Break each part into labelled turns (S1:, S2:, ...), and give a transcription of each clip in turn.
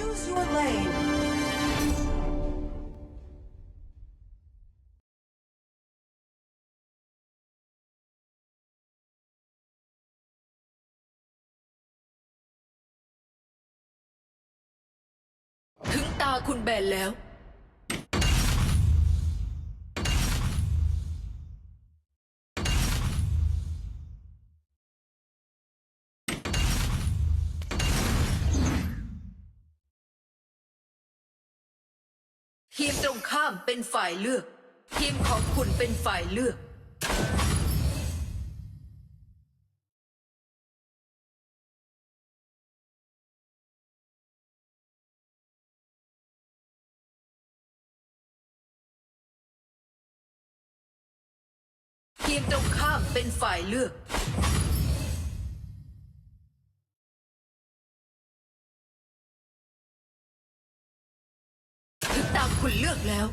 S1: Choose your lane.
S2: ถึงตาคุณแบนแล้ว ทีมตรงข้ามเป็นฝ่ายเลือก ทีมของคุณเป็นฝ่ายเลือก ทีมตรงข้ามเป็นฝ่ายเลือก แล้ว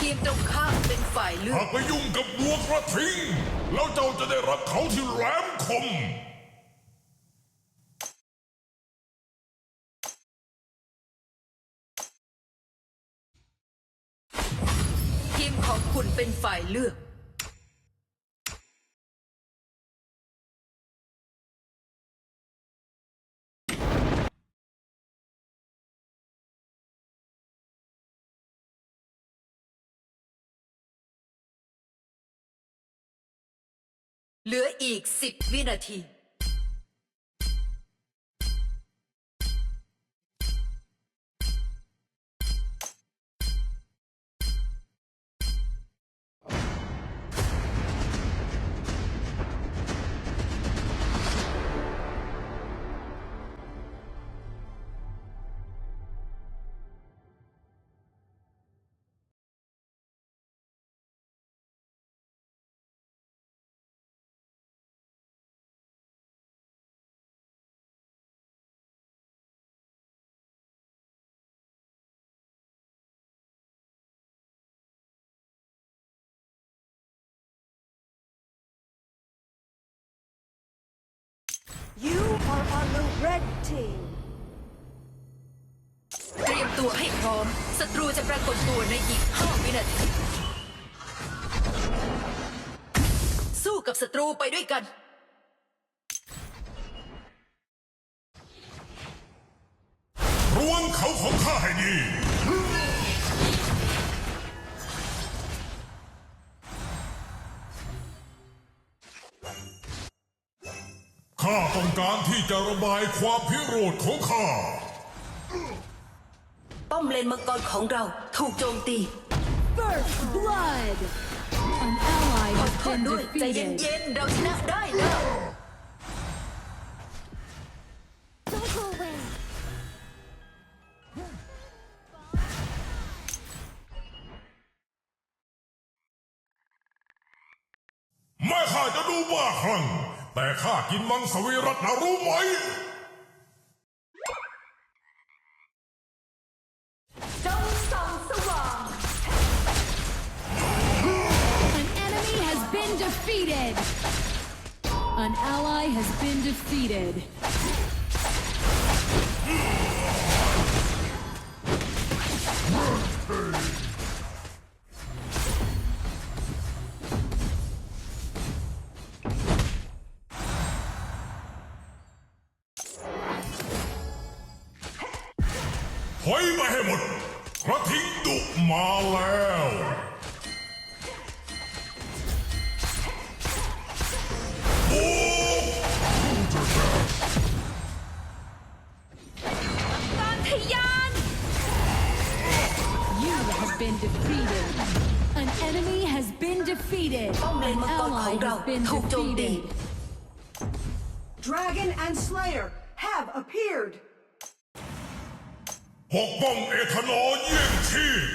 S2: ทีมตรงข้ามเป็นฝ่ายเลือก
S3: หากไปยุ่งกับบัวกระทิง แล้วเจ้าจะได้รับเขาที่แหลมคม
S2: ของคุณเป็นฝ่ายเลือก เหลืออีกสิบวินาที
S1: You are on the red team.
S2: เตรียมตัวให้พร้อม ศัตรูจะปรากฏตัวในอีก 5 วินาที สู้กับศัตรูไปด้วยกัน
S3: ระวังเขาของข้าให้ดี ข้าต้องการที่จะระบายความพิโรธของข้า
S2: ป้อมเลนมังกรของเราถูกโจมตี
S4: First blood! An ally
S2: ขอ
S4: has
S2: โทษ
S4: been
S2: ด้วยใจ
S4: defeated.
S2: เย็นๆเราชนะได้นะ
S3: แม่ข้าจะดูบ้าคลั่ง แต่ข้ากินมังสวิรัตนะรู้ไหม
S2: จงส่องสว่าง
S4: An enemy has been defeated. An ally has been defeated.
S3: ดุมาแล้ว
S2: การทะยาน
S4: You have been defeated. An enemy has been defeated.
S2: ป้อมเลน
S4: An
S2: มังกรขอ
S4: ally
S2: งเรา
S4: has been
S2: ถูกโจมตี
S4: defeated.
S1: Dragon and Slayer have appeared.
S3: ปกป้องเอทานอลเยี่ยงชีพ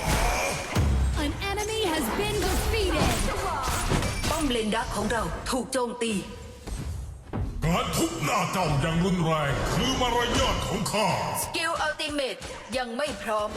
S2: ดักของเราถูกโจมตี
S3: การทุบหน้าเจ้าอย่างรุนแรงคือมารยาทของข้า
S2: สกิลอัลติเมตยังไม่พร้อม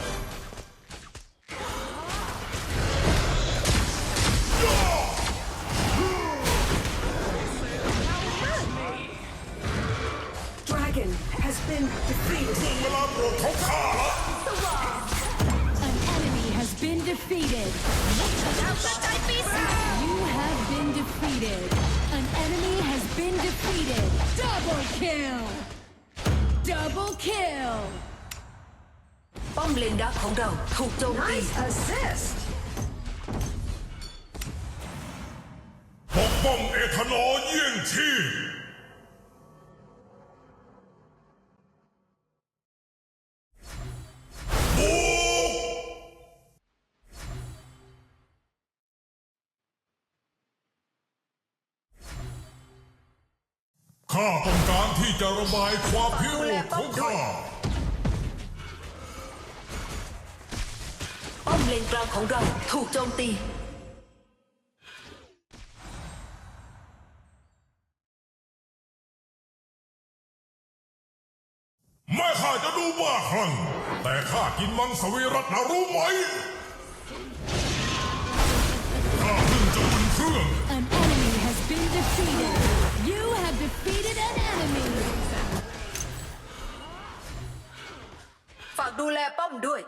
S4: kill.
S2: ป้อมเลนดักของเราถูกโจมตี
S1: Nice assist.
S3: ปกป้องเอทานอลเยี่ยงชีพ ข้าต้องการที่จะระบายความพิโรธของข้า
S2: ป้อมเลนกลางของเราถูกโจมตี
S3: แม่ข้าจะดูบ้าคลั่งแต่ข้ากินมังสวิรัตนะรู้ไหมข้าเพิ่งจะอุ่นเครื่อง
S2: ดูแลป้อมด้วย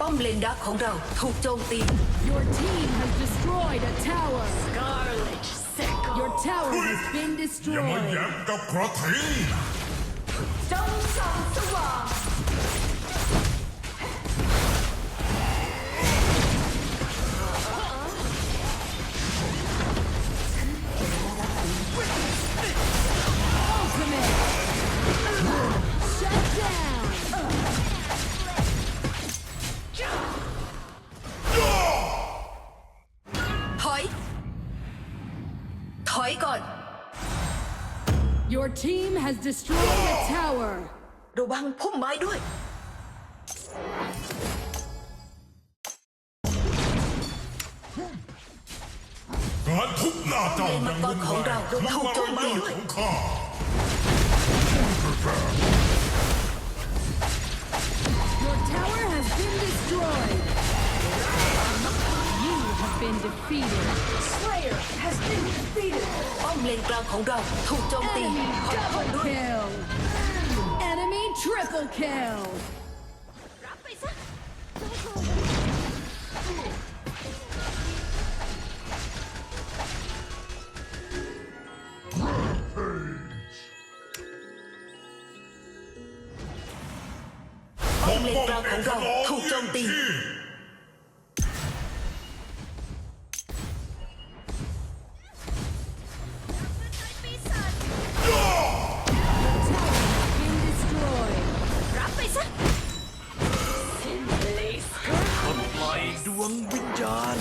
S2: ป้อมเลนดักของเราถูกโจมตี
S4: Your team has destroyed a tower. Your tower has been
S3: อย่ามา
S4: destroyed.
S3: แย้มกับกระทิง
S2: จงส่องสว่าง
S4: Your team has destroyed a tower.
S2: ระวังพุ่มไม้ด้วย
S3: การทุบหน้าเจ้าอย่างรุนแรงคือมารยาทของข้า
S4: Your tower has been destroyed. You have been defeated.
S1: Slayer has been defeated.
S2: ป้อมเลนกลางของเราถูกโจมตี
S4: Enemy
S2: ขอโทษ
S4: double
S2: ด้วย
S4: kill. Enemy triple kill.
S2: ป้อมเลนกลางของเราถูกโจมตี
S4: Tower
S5: วงวิญญาณ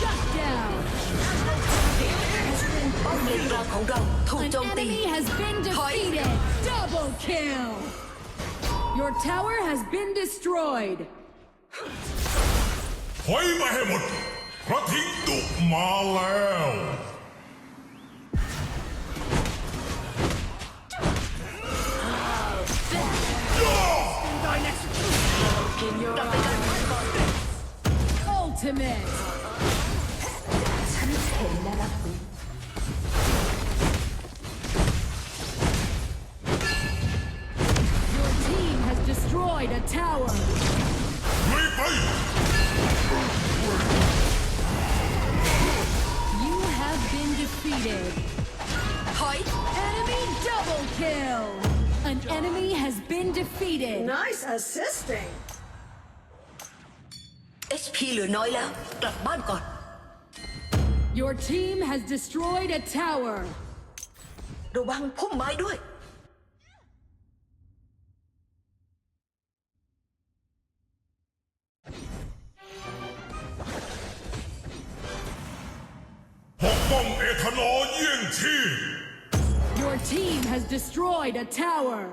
S4: Shut down.
S2: ป้อมเลนกลางของเราถูก
S4: An
S2: โจมตี
S4: enemy has been defeated. Double kill. Your tower has been destroyed.
S3: ถอยมาให้หมดกระทิงดุมาแล้ว right next your eyes.
S4: Ultimate. Your team has destroyed a tower. You have
S2: been defeated. Height.
S4: Enemy double kill. An enemy has been defeated.
S1: Nice assisting.
S2: HP เหลือน้อยแล้ว กลับบ้านก่อน
S4: Your team has destroyed a tower.
S2: ระวังพุ่มไม้ด้วย
S3: ปกป้องเอทานอลเยี่ยงชีพ
S4: Your team has destroyed a tower.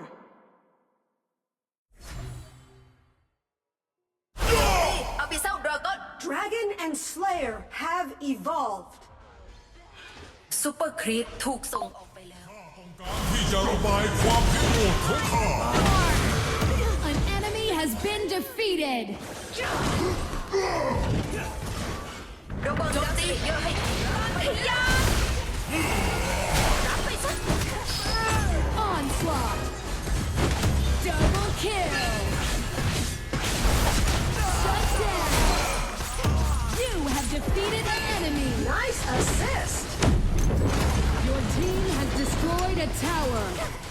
S2: อาบิเซลดราก้อน
S1: Dragon and Slayer have evolved.
S2: ซูเปอร์ครีปถูกส่งออกไปแล้ว
S3: ที่จะระบายความพิโรธของข้า
S4: An enemy has been defeated.
S2: ระวังโจมตีเยอะให้ให้ยารับไปซะ
S4: Onslaught. Double kill. Shut down. You have defeated an enemy.
S1: Nice assist.
S4: Your team has destroyed a tower.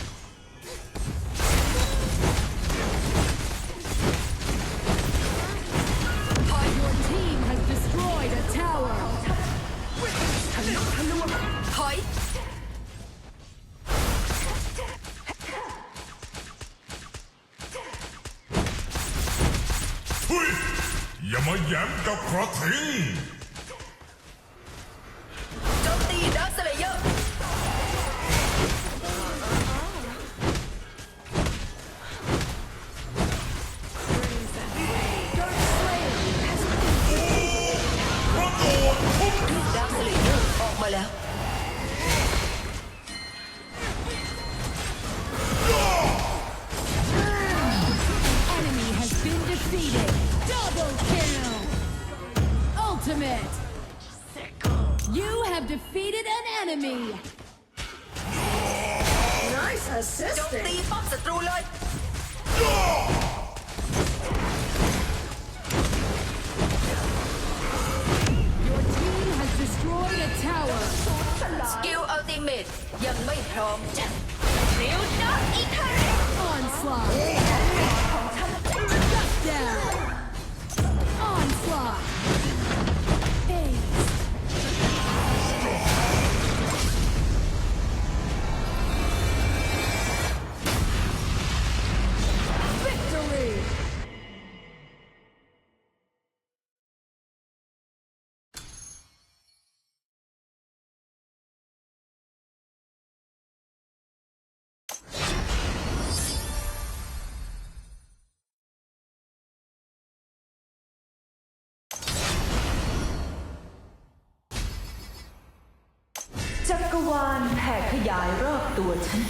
S4: Ultimate. You have defeated an enemy.
S1: Nice
S2: โจมตี
S1: assisting.
S2: ป้อมศัตรูเลย
S4: Your team has destroyed a tower.
S2: สกิลอัลติเมตยังไม่พร้อมเร็วนะอีกครั้ง
S6: จักรวาลแผ่ขยายรอบตัวฉัน